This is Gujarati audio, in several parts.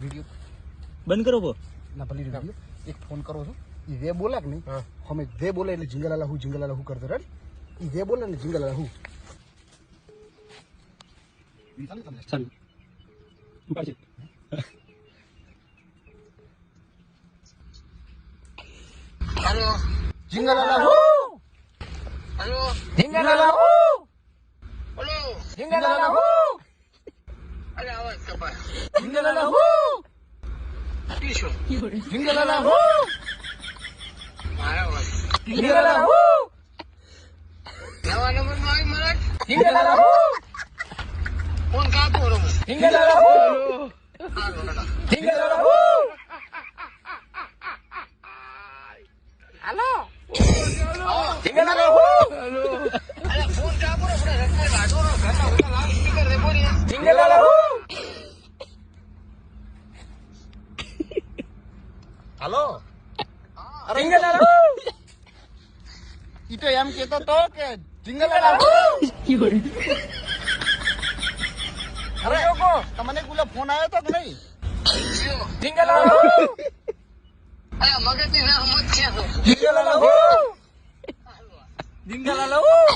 વીડિયો. બંધ કરો ના ભલી વીડિયો. એક ફોન કરો છો. ઈ વે બોલા કે નહીં અમે વે બોલે એટલે જીંગલાલા હું જીંગલાલા હું કરતો રેડી ઈ વે બોલે ને જીંગલાલા હું. ચાલુ ઉપાડ હેલો. જીંગલાલા હું. હેલો. જીંગલાલા હું. હેલો. જીંગલાલા હું. અરે અવાજ કપાય જીંગલાલા હું કી છો જીંગલાલા હું મારા અવાજ જીંગલાલા હું નવા નંબરમાં આવી મરાઠ જીંગલાલા હું ફોન કાપો રમો જીંગલાલા હું હાલો હેલો જીંગલાલા હું જીંગલાલા હું અરે ફોન કાપો ને આપણે રસ્તે કાઢો ને ઘરના બધા લાઉડ સ્પીકર દે બોલી જીંગલાલા હું હાલો. અરે ઈ તો એમ કેતો તો કે જિંગલ અરે લોકો તમને કુલે ફોન આવ્યો તો કે નહીં? જીંગલાલા હું મગજની ના સમજ છે જિંગલ હું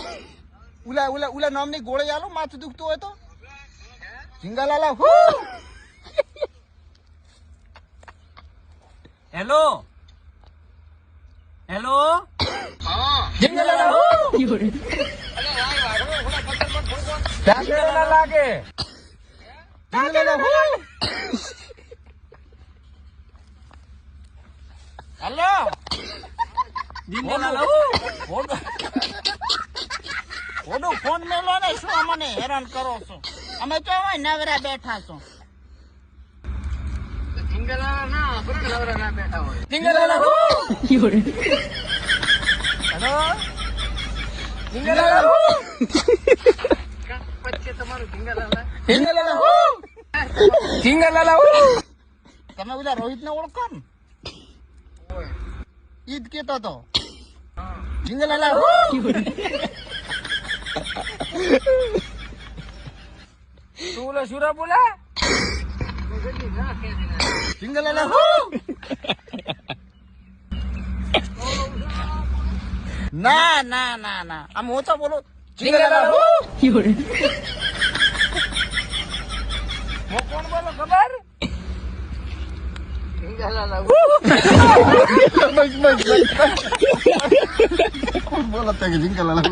ઉલા ઉલા ઉલા નામની ગોળે આલો માથું દુખતું હોય તો. જીંગલાલા હું હેલો હેલો હા જીંગલાલા હું અરે વાય વાઢો થોડા પથ્થર પર થોડું હેલો લાગે હેલો ઓડો ફોન મેલો ને શું અમને હેરાન કરો છો અમે હવે નવરા બેઠા છો ના. તમે બધા રોહિત ને ઓળખો ને? ઈદ કેતો તો. શું જીંગલાલા તું બોલે સુરા બોલા? મગજની ના ના ના ના આમ હું તો બોલું હું કોણ બોલો ખબર બોલો તે જીંગલાલા